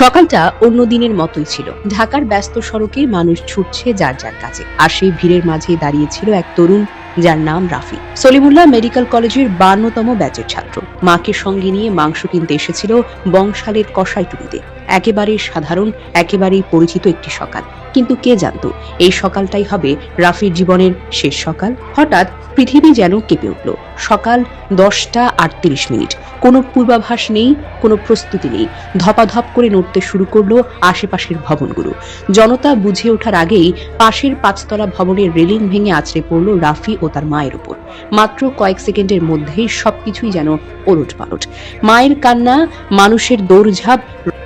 সকালটা অন্য দিনের মতোই ছিল। ঢাকার ব্যস্ত সড়কে মানুষ ছুটছে যার যার কাছে আর সেই ভিড়ের মাঝে দাঁড়িয়েছিল এক তরুণ যার নাম রাফি। সলিমুল্লাহ মেডিকেল কলেজের বান্নতম ব্যাচের ছাত্র। মাকে সঙ্গে নিয়ে মাংস কিনতে এসেছিল বংশালের কষাইটুলিতে একেবারেই সাধারণ, একেবারেই পরিচিত একটি সকাল। কিন্তু কে জানতো, এই সকালটাই হবে রাফির জীবনের শেষ সকাল। হঠাৎ পৃথিবী যেন কেঁপে উঠল। সকাল দশটা আটত্রিশ মিনিট। কোনো পূর্বাভাস নেই, কোনো প্রস্তুতি নেই। ধপাধপ করে নড়তে শুরু করল আশেপাশের ভবনগুলো। জনতা বুঝে ওঠার আগেই পাশের পাঁচতলা ভবনের রেলিং ভেঙে আছড়ে পড়ল রাফি ও তার মায়ের উপর। মাত্র কয়েক সেকেন্ডের মধ্যেই সবকিছুই যেন ওলট পালট মায়ের কান্না, মানুষের দৌড়ঝাঁপ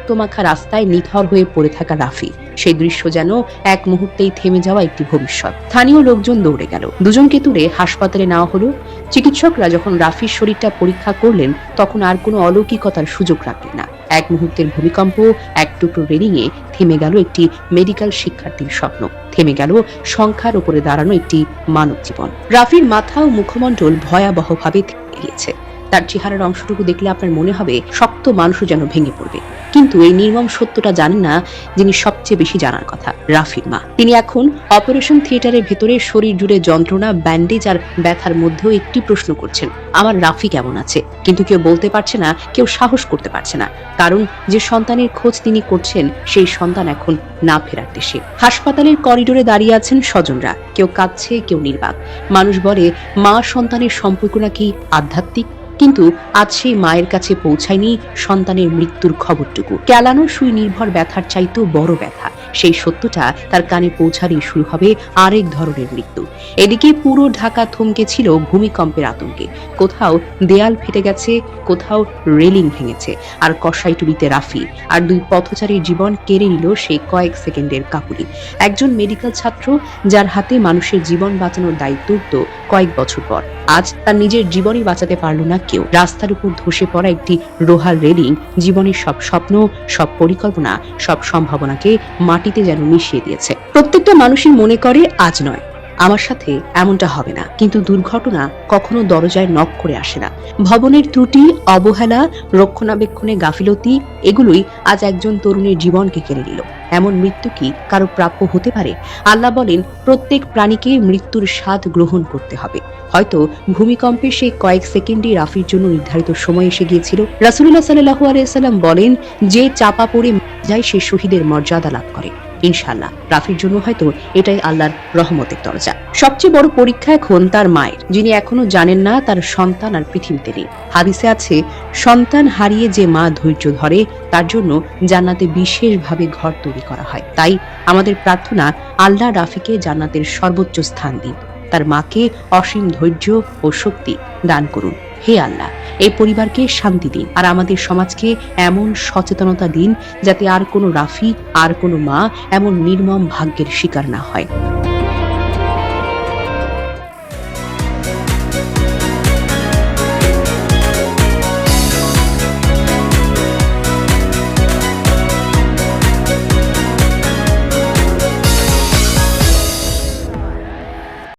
রক্তমাখা রাস্তায় নিথর হয়ে পড়ে থাকা রাফি সেই দৃশ্য যেন এক মুহূর্তেই থেমে যাওয়া একটি ভবিষ্যৎ। স্থানীয় লোকজন দৌড়ে গেল। দুজনকে তুলে হাসপাতালে নেওয়া হলো। চিকিৎসকরা যখন রাফির শরীরটা পরীক্ষা করলেন, তখন আর কোনো অলৌকিকতার সুযোগ রাখলেন না। এক মুহূর্তের ভূমিকম্প, এক টুকরো রেলিংয়ে থেমে গেল একটি মেডিকেল শিক্ষার্থীর স্বপ্ন। থেমে গেল সংখ্যার উপরে দাঁড়ানো একটি মানব জীবন রাফির মাথা ও মুখমণ্ডল ভয়াবহভাবে গিয়েছে তার চেহারার অংশটুকু দেখলে আপনার মনে হবে শক্ত মানুষও যেন ভেঙে পড়বে। কিন্তু এই নির্মম সত্যটা জানেন না যিনি সবচেয়ে বেশি জানার কথা, রাফির মা। তিনি এখন অপারেশন থিয়েটারের ভেতরে শরীর জুড়ে যন্ত্রণা, ব্যান্ডেজ আর ব্যথার মধ্যেও একটি প্রশ্ন করছেন, আমার রাফি কেমন আছে? কিন্তু কেউ বলতে পারছে না, কেউ সাহস করতে পারছে না, কারণ যে সন্তানের খোঁজ তিনি করছেন, সেই সন্তান এখন না ফেরার দেশে। হাসপাতালের করিডোরে দাঁড়িয়ে আছেন স্বজনরা, কেউ কাঁদছে, কেউ নির্বাক। মানুষ বলে মা সন্তানের সম্পর্ক নাকি আধ্যাত্মিক? কিন্তু আজ সেই মায়ের কাছে পৌঁছায়নি সন্তানের মৃত্যুর খবরটুকু। কেলানো সুই নির্ভর ব্যথার চাইতেও বড় ব্যথা। সেই সত্যটা তার কানে পৌঁছালেই শুরু হবে আরেক ধরনের মৃত্যু। এদিকে পুরো ঢাকা থমকে ছিল ভূমিকম্পের আতঙ্কে। কোথাও দেয়াল ফেটে গেছে, কোথাও রেলিং ভেঙেছে, আর কষাইটুলিতে রাফি। আর দুই পথচারীর জীবন কেড়ে নিল সেই কয়েক সেকেন্ডের কাপুলি একজন মেডিকেল ছাত্র যার হাতে মানুষের জীবন বাঁচানোর দায়িত্ব উঠত কয়েক বছর পর। আজ তার নিজের জীবনই বাঁচাতে পারল না কেউ। রাস্তার উপর ধসে পড়া একটি রোহার রেলিং জীবনের সব স্বপ্ন, সব পরিকল্পনা, সব সম্ভাবনাকে মাটিতে যেন মিশিয়ে দিয়েছে। প্রত্যেকটা মানুষই মনে করে, আজ নয়। আমার সাথে এমনটা হবে না। কিন্তু দুর্ঘটনা কখনো দরজায় নক করে আসে না। ভবনের ত্রুটি, অবহেলা, রক্ষণাবেক্ষণে গাফিলতি, এগুলোই আজ একজন তরুণের জীবনকে কেড়ে নিল। এমন মৃত্যু কি কারও প্রাপ্য হতে পারে? আল্লাহ বলেন, প্রত্যেক প্রাণীকে মৃত্যুর স্বাদ গ্রহণ করতে হবে। হয়তো ভূমিকম্পে সেই কয়েক সেকেন্ডই রাফির জন্য নির্ধারিত সময় এসে গিয়েছিল। রাসুল্লাহ সাল্লাহু আলাইসাল্লাম বলেন, যে চাপা পড়ে যায় সে শহীদের মর্যাদা লাভ করে। ইনশাল্লাহ রাফির জন্য হয়তো এটাই আল্লাহর রহমতের দরজা। সবচেয়ে বড় পরীক্ষা এখন তার মায়ের, যিনি এখনও জানেন না তার সন্তান আর পৃথিবীতে নেই। হাদিসে আছে, সন্তান হারিয়ে যে মা ধৈর্য ধরে, তার জন্য জান্নাতে বিশেষভাবে ঘর তৈরি করা হয়। তাই আমাদের প্রার্থনা আল্লাহ রাফিকে জান্নাতের সর্বোচ্চ স্থান দিন। তার মাকে অসীম ধৈর্য ও শক্তি দান করুন। হে আল্লাহ এই পরিবারকে শান্তি দিন। আর আমাদের সমাজকে এমন সচেতনতা দিন যাতে আর কোনো রাফি আর কোনো মা এমন নির্মম ভাগ্যের শিকার না হয়।